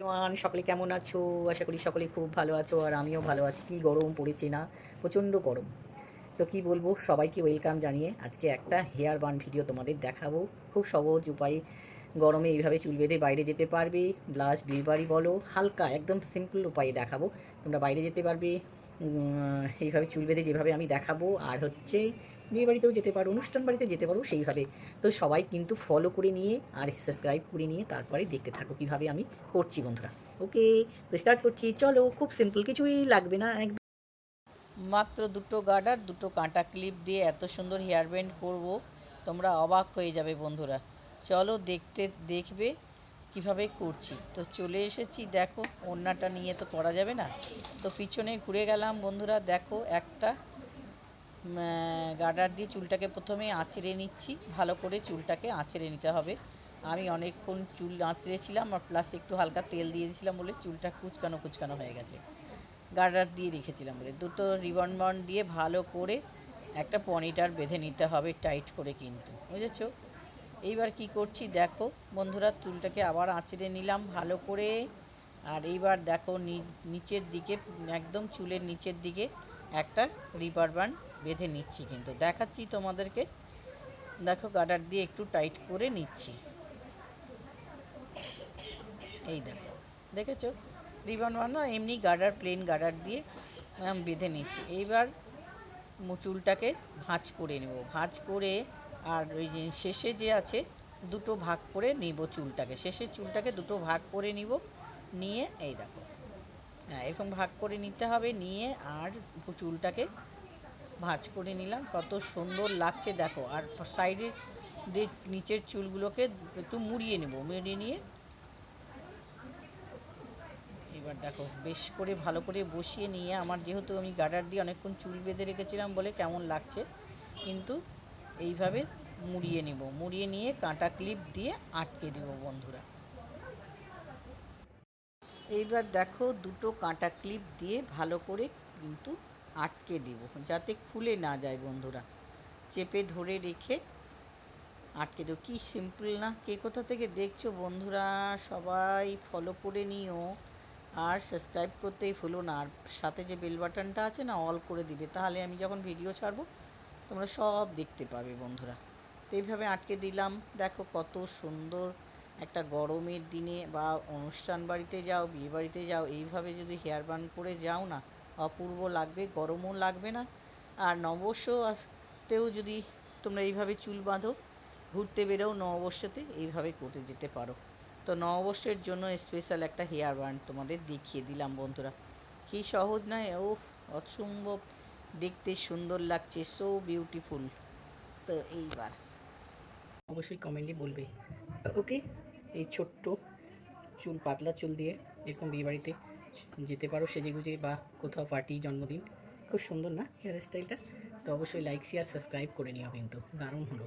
One সকলে কেমন আছো? আশা করি সকলে খুব ভালো আছো আর আমিও ভালো আছি। কী গরম পড়েছে না? প্রচণ্ড গরম। তো কি বলব, সবাইকে ওয়েলকাম জানিয়ে আজকে একটা হেয়ার বান ভিডিও তোমাদের দেখাবো। খুব সহজ উপায়ে, গরমে এইভাবে চুল বেঁধে বাইরে যেতে পারবে। ব্লাস বিয়ে বাড়ি বলো, হালকা, একদম সিম্পল উপায়ে দেখাবো। তোমরা বাইরে যেতে পারবে উম, এইভাবে চুল বেঁধে যেভাবে আমি দেখাবো আর হচ্ছে বিয়ে বাড়িতেও যেতে পারো অনুষ্ঠান বাড়িতে যেতে পারো সেইভাবে। তো সবাই কিন্তু ফলো করে নিয়ে আর সাবস্ক্রাইব করে নিয়ে তারপরে দেখতে থাকো কীভাবে আমি করছি বন্ধুরা। ওকে তো স্টার্ট করছি। চলো খুব সিম্পল কিছুই লাগবে না একদম মাত্র দুটো গার্ডার দুটো কাঁটা ক্লিপ দিয়ে এত সুন্দর হেয়ার ব্যান্ড করব তোমরা অবাক হয়ে যাবে বন্ধুরা। চলো দেখতে দেখবে। কীভাবে করছি? তো চলে এসেছি, দেখো, ওড়নাটা নিয়ে তো করা যাবে না। তো পিছনে ঘুরে গেলাম, বন্ধুরা, দেখো, একটা গার্ডার দিয়ে চুলটাকে প্রথমে আঁচড়ে নিচ্ছি। ভালো করে চুলটাকে আঁচড়ে নিতে হবে। আমি অনেকক্ষণ চুল আঁচড়েছিলাম, আর প্লাস একটু হালকা তেল দিয়ে দিয়েছিলাম বলে চুলটা কুচকানো কুচকানো হয়ে গেছে। গার্ডার দিয়ে রেখেছিলাম বলে। দুটো রিবন বন দিয়ে ভালো করে একটা পনিটার বেঁধে নিতে হবে, টাইট করে কিন্তু। বুঝেছ? এইবার কি করছি দেখো, বন্ধুরা চুলটাকে আবার আঁচড়ে নিলাম ভালো করে। আর এইবার দেখো নি- নিচের দিকে, একদম চুলের নিচের দিকে একটা রিবার বান বেঁধে নিচ্ছি কিন্তু। দেখাচ্ছি তোমাদেরকে। দেখো গার্ডার দিয়ে একটু টাইট করে নিচ্ছি। এই দেখো, দেখেছ? রিবন বানা এমনি গার্ডার প্লেন গার্ডার দিয়ে বেঁধে নিচ্ছি। এইবার চুলটাকে ভাঁজ করে নেব। ভাঁজ করে আর ওই যে শেষে যে আছে, দুটো ভাগ করে নিব চুলটাকে। শেষের চুলটাকে দুটো ভাগ করে নিব, নিয়ে এই দেখো। হ্যাঁ এরকম ভাগ করে নিতে হবে, নিয়ে আর চুলটাকে ভাঁজ করে নিলাম। কত সুন্দর লাগছে, দেখো। আর সাইডের যে নিচের চুলগুলোকে একটু মুড়িয়ে নেব, মুড়িয়ে নিয়ে এবার দেখো, বেশ করে ভালো করে বসিয়ে নিয়ে, আমার যেহেতু আমি গার্ডার দিয়ে অনেকক্ষণ চুল বেঁধে রেখেছিলাম বলে কেমন লাগছে, কিন্তু এইভাবে মুড়িয়ে নিব। মুড়িয়ে নিয়ে কাঁটা ক্লিপ দিয়ে আটকে দেব বন্ধুরা। এইবার দেখো দুটো কাঁটা ক্লিপ দিয়ে ভালো করে কিন্তু আটকে দেব, যাতে খুলে না যায় বন্ধুরা। চেপে ধরে রেখে আটকে দেবো। কি সিম্পল না? কে কোথা থেকে দেখছ বন্ধুরা? সবাই ফলো করে নিও। আর সাবস্ক্রাইব করতেই ভুলো না। আর সাথে যে বেল বাটনটা আছে না অল করে দিবে। তাহলে আমি যখন ভিডিও ছাড়বো তোমরা সব দেখতে পাবে বন্ধুরা। তো এইভাবে আটকে দিলাম। দেখো কত সুন্দর একটা গরমের দিনে বা অনুষ্ঠান বাড়িতে যাও, বিয়ে বাড়িতে যাও, এইভাবে যদি হেয়ার বান করে যাও না, অপূর্ব লাগবে, গরমও লাগবে না। আর নববর্ষতেও যদি তোমরা এইভাবে চুল বাঁধো, ঘুরতে বেরোও, নববর্ষতে এইভাবে করে যেতে পারো। তো নববর্ষের জন্য স্পেশাল একটা হেয়ার ব্যান্ড তোমাদের দেখিয়ে দিলাম বন্ধুরা। কী সহজ নয় ও অসম্ভব। দেখতে সুন্দর লাগছে সো বিউটিফুল তো এইবার। অবশ্যই কমেন্টে বলবে। ওকে, এই ছোট্ট চুল, পাতলা চুল দিয়ে এরকম বিয়েবাড়িতে যেতে পারো সেজে গুজে বা কোথাও পার্টি জন্মদিন। খুব সুন্দর না হেয়ার স্টাইলটা তো অবশ্যই লাইক শেয়ার সাবস্ক্রাইব করে নিও কিন্তু। দারুণ হলো।